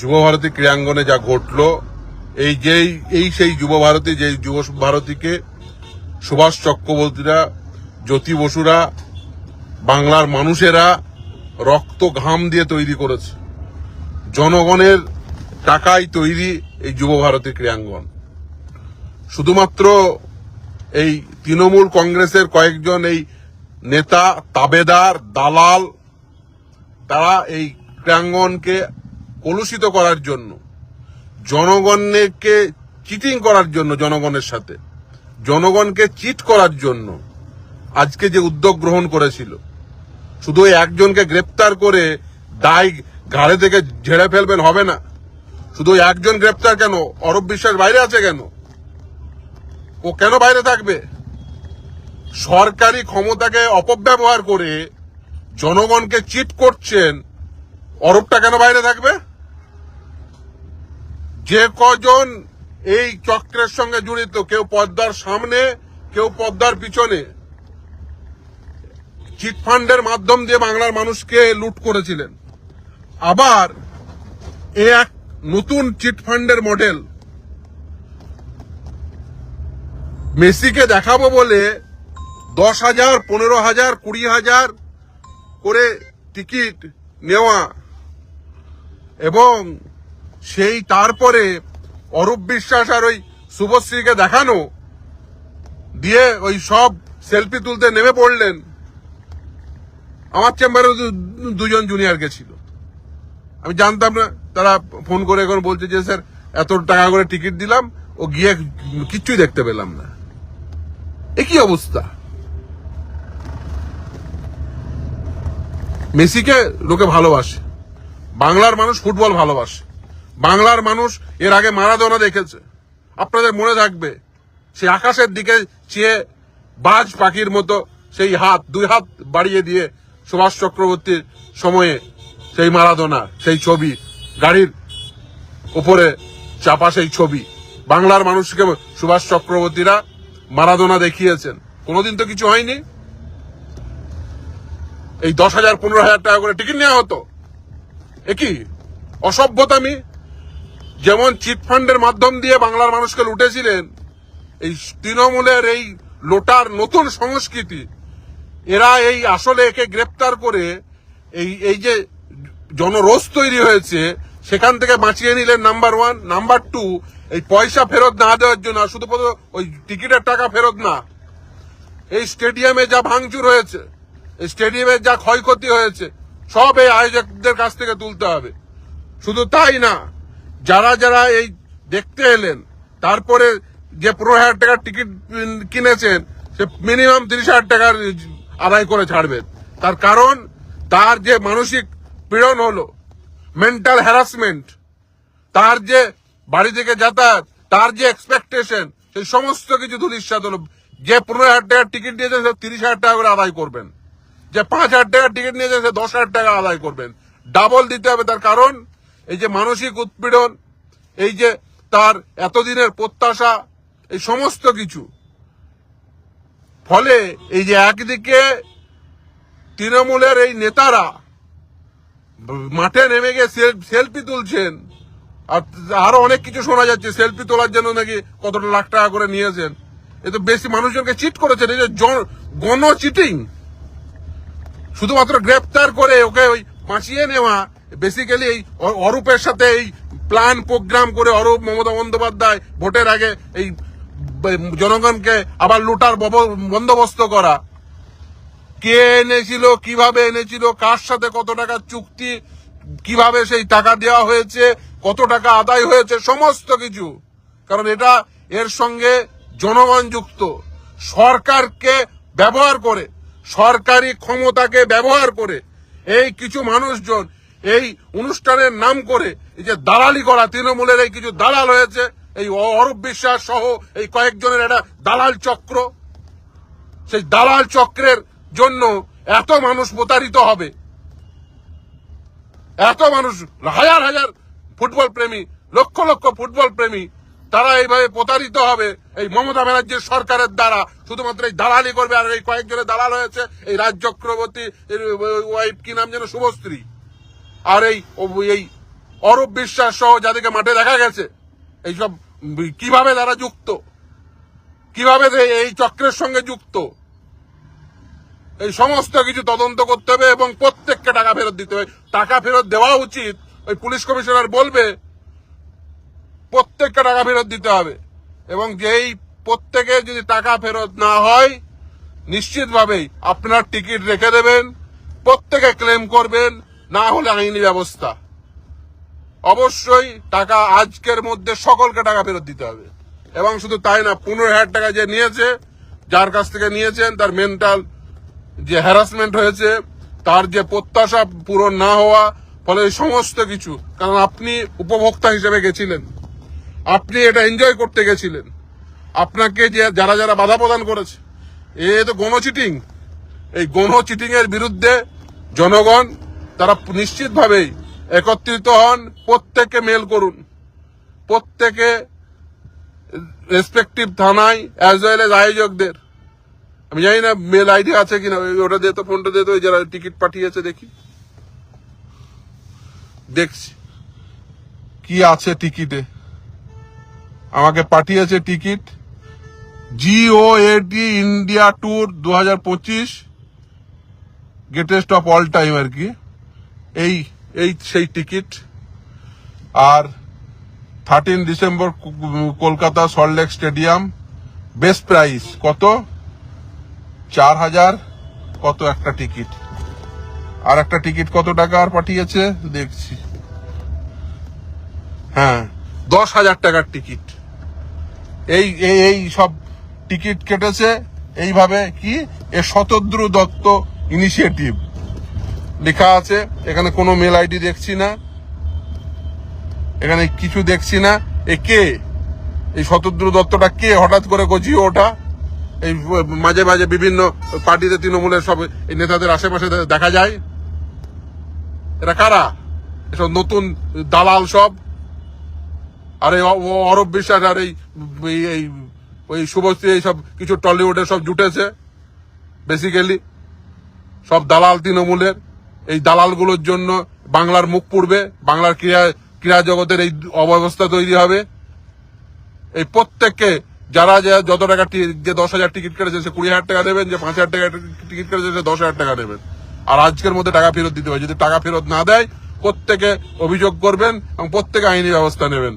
যুবভারতী ক্রীড়াঙ্গনে যা ঘটলো, এই যেই, এই সেই যুবভারতী যে যুব ভারতীকে সুভাষ চক্রবর্তীরা, জ্যোতি বসুরা, বাংলার মানুষেরা রক্ত ঘাম দিয়ে তৈরি করেছে। জনগণের টাকায় তৈরি এই যুব ভারতী ক্রীড়াঙ্গন। শুধুমাত্র এই তৃণমূল কংগ্রেসের কয়েকজন এই নেতা, তাবেদার, দালাল, তারা এই ক্রীড়াঙ্গনকে কলুষিত করার জন্য, জনগণকে চিটিং করার জন্য, জনগণের সাথে, জনগণকে চিট করার জন্য আজকে যে উদ্যোগ গ্রহণ করেছিল, শুধু একজনকে গ্রেপ্তার করে দায় ঘাড়ে থেকে ঝেড়ে ফেলবেন হবে না। শুধু একজন গ্রেপ্তার কেন? অরব বিশ্বাস বাইরে আছে কেন? ও কেন বাইরে থাকবে? সরকারি ক্ষমতাকে অপব্যবহার করে জনগণকে চিট করছেন অরবটা কেন বাইরে থাকবে? যে কজন এই চক্রের সঙ্গে জড়িত, কেউ পদ্মার সামনে, কেউ পদ্মার পিছনে চিটফান্ডের মাধ্যম দিয়ে বাংলার মানুষকে লুট করেছিলেন। আবার এ এক নতুন চিটফান্ডের মডেল, মেসিকে দেখাবো বলে দশ হাজার, পনেরো হাজার, কুড়ি হাজার করে টিকিট নেওয়া এবং সেই তারপরে অরূপ বিশ্বাস আর ওই শুভশ্রীকে দেখানো, দিয়ে ওই সব সেলফি তুলতে নেমে পড়লেন। আমার চেম্বারে দুজন জুনিয়র গেছিল। আমি জানতাম না, তারা ফোন করে এখন বলছে যে, স্যার, এত টাকা করে টিকিট দিলাম, ও গিয়ে কিচ্ছুই দেখতে পেলাম না। এ কি অবস্থা? মেসিকে লোকে ভালোবাসে, বাংলার মানুষ ফুটবল ভালোবাসে। বাংলার মানুষ এর আগে মারাদোনা দেখেছে। আপনাদের মনে থাকবে, সে আকাশের দিকে চেয়ে বাজ পাখির মতো সেই হাত, দুই হাত বাড়িয়ে দিয়ে সুভাষ চক্রবর্তীর সময়ে সেই মারাদোনা, সেই ছবি, গাড়ির উপরে চাপা সেই ছবি। বাংলার মানুষকে সুভাষ চক্রবর্তীরা মারাদোনা দেখিয়েছেন। কোনোদিন তো কিছু হয়নি। এই দশ হাজার, পনেরো হাজার টাকা করে টিকিট নেওয়া হতো। এ কি? অসভ্যতামি? যেমন চিটফান্ডের মাধ্যম দিয়ে বাংলার মানুষকে লুটেছিলেন, এই তৃণমূলের এই লোটার নতুন সংস্কৃতি, এরা এই আসলে একে গ্রেপ্তার করে এই এই যে জনরোষ তৈরি হয়েছে, সেখান থেকে বাঁচিয়ে নিলেন নাম্বার ওয়ান। নাম্বার টু, এই পয়সা ফেরত না দেওয়ার জন্য, আর শুধু ওই টিকিটের টাকা ফেরত না, এই স্টেডিয়ামে যা ভাঙচুর হয়েছে, এই স্টেডিয়ামের যা ক্ষয়ক্ষতি হয়েছে, সব এই আয়োজকদের কাছ থেকে তুলতে হবে। শুধু তাই না যারা যারা এই দেখতে এলেন, তারপরে যে পনেরো হাজার টাকার টিকিট কিনেছেন, সে মিনিমাম তিরিশ হাজার টাকার আদায় করে ছাড়বেন। তার কারণ, তার যে মানসিক পীড়ন হলো মেন্টাল হ্যারাসমেন্ট তার যে বাড়ি থেকে যাতায়াত, তার যে এক্সপেকটেশন সেই সমস্ত কিছু ধুলিশ্বাদ হলো। যে পনেরো হাজার টাকার টিকিট নিয়েছেন, সে তিরিশ হাজার টাকা করে আদায় করবেন। যে পাঁচ হাজার টাকার টিকিট নিয়েছেন, সে দশ হাজার টাকা আদায় করবেন। ডাবল দিতে হবে তার কারণ এই যে মানসিক উৎপীড়ন, এই যে তার এতদিনের প্রত্যাশা, এই সমস্ত কিছু। ফলে এই যে একদিকে তৃণমূলের এই নেতারা মাঠে নেমে গিয়ে সেলফি তুলছেন, আর আরও অনেক কিছু শোনা যাচ্ছে, সেলফি তোলার জন্য নাকি কতটা লাখ টাকা করে নিয়েছেন। এ তো বেশি মানুষজনকে চিট করেছেন, এই যে গণ চিটিং শুধুমাত্র গ্রেপ্তার করে ওকে ওই বাঁচিয়ে নেওয়া বেসিক্যালি এই অরূপের সাথে এই প্ল্যান প্রোগ্রাম করে অরূপ মমতা বন্দ্যোপাধ্যায় ভোটের আগে এই জনগণকে আবার লুটার বন্দোবস্ত করা। কে এনেছিল, কীভাবে এনেছিল, কার সাথে কত টাকা চুক্তি, কীভাবে সেই টাকা দেওয়া হয়েছে, কত টাকা আদায় হয়েছে, সমস্ত কিছু। কারণ এটা এর সঙ্গে জনগণ যুক্ত। সরকারকে ব্যবহার করে, সরকারি ক্ষমতাকে ব্যবহার করে এই কিছু মানুষজন এই অনুষ্ঠানের নাম করে এই যে দালালি করা, তৃণমূলের এই কিছু দালাল হয়েছে, এই অরূপ বিশ্বাস সহ এই কয়েকজনের একটা দালাল চক্র। সেই দালাল চক্রের জন্য এত মানুষ প্রতারিত হবে। এত মানুষ, হাজার হাজার ফুটবল প্রেমী, লক্ষ লক্ষ ফুটবল প্রেমী, তারা এইভাবে প্রতারিত হবে এই মমতা ব্যানার্জির সরকারের দ্বারা। শুধুমাত্র এই দালালি করবে আর এই কয়েকজনের দালাল হয়েছে, এই রাজ চক্রবর্তী ওয়াইফ কি নাম যেন, শুভশ্রী। আর এই এই অরূপ বিশ্বাস সহ যাদেরকে মাঠে দেখা গেছে, এইসব কীভাবে তারা যুক্ত? কীভাবে এই চক্রের সঙ্গে যুক্ত? এই সমস্ত কিছু তদন্ত করতে হবে এবং প্রত্যেককে টাকা ফেরত দিতে হবে। টাকা ফেরত দেওয়া উচিত, ওই পুলিশ কমিশনার বলবে, প্রত্যেককে টাকা ফেরত দিতে হবে এবং যেই প্রত্যেকে যদি টাকা ফেরত না হয়, নিশ্চিতভাবেই আপনার টিকিট রেখে দেবেন, প্রত্যেকে ক্লেম করবেন না হলে আইনি ব্যবস্থা। অবশ্যই টাকা আজকের মধ্যে সকলকে টাকা ফেরত দিতে হবে। এবং শুধু তাই না, পনেরো হাজার টাকা যে নিয়েছে, যার কাছ থেকে নিয়েছেন, তার মেন্টাল যে হ্যারাসমেন্ট হয়েছে, তার যে প্রত্যাশা পূরণ না হওয়া, ফলে সমস্ত কিছু। কারণ আপনি উপভোক্তা হিসেবে গেছিলেন। আপনি এটা এনজয় করতে গেছিলেন। আপনাকে যে যারা যারা বাধা প্রদান করেছে, এ তো গণ চিটিং এই গণ চিটিং এর বিরুদ্ধে জনগণ তারা নিশ্চিতভাবেই একত্রিত হন প্রত্যেকে মেল করুন। প্রত্যেকে রেসপেক্টিভ থানায় অ্যাজ ওয়েল এজ আয়োজকদের। আমি জানি না মেল আইডি আছে কিনা ওটা দিয়ে তো ফোনটা দিয়ে তো যারা টিকিট পাঠিয়েছে দেখি। দেখছি। কি আছে টিকিটে আমাকে পাঠিয়েছে টিকিট জিও এটি ইন্ডিয়া ট্যুর দু হাজার পঁচিশ গ্রেটেস্ট অফ অল টাইম আর কি। এই এই সেই টিকিট আর thirteen December Kolkata Salt Lake stadium best price কত? চার হাজার কত একটা টিকিট আর একটা টিকিট কত টাকা আর পাঠিয়েছে? দেখছি। হ্যাঁ দশ হাজার টাকার টিকিট এই এই সব টিকিট কেটেছে। এইভাবে কি? এ শতদ্রু দত্ত ইনিশিয়েটিভ লেখা আছে। এখানে কোনো মেল আইডি দেখছি না। এখানে কিছু দেখছি না। এ কে? এই শতদ্রু দত্তটা কে? হঠাৎ করে গজিয়ে ওঠা। এই, মাঝে মাঝে বিভিন্ন পার্টিতে তৃণমূলের সব এই নেতাদের আশেপাশে দেখা যায়। এরা কারা? এসব নতুন দালাল সব। আর এই অরব বিশ্বাস আর এই ওই শুভশ্রী এইসব কিছু টলিউডের সব জুটেছে। বেসিক্যালি সব দালাল তৃণমূলের। এই দালালগুলোর জন্য বাংলার মুখ পুড়বে, বাংলার ক্রীড়া ক্রীড়া জগতের এই অব্যবস্থা তৈরি হবে। এই প্রত্যেককে, যারা যে যত টাকা যে দশ হাজার টিকিট কেটেছে, সে কুড়ি হাজার টাকা দেবেন যে পাঁচ হাজার টাকা টিকিট কেটেছে, সে দশ হাজার টাকা দেবেন আর আজকের মধ্যে টাকা ফেরত দিতে হবে যদি টাকা ফেরত না দেয়, প্রত্যেকে অভিযোগ করবেন এবং প্রত্যেকে আইনি ব্যবস্থা নেবেন।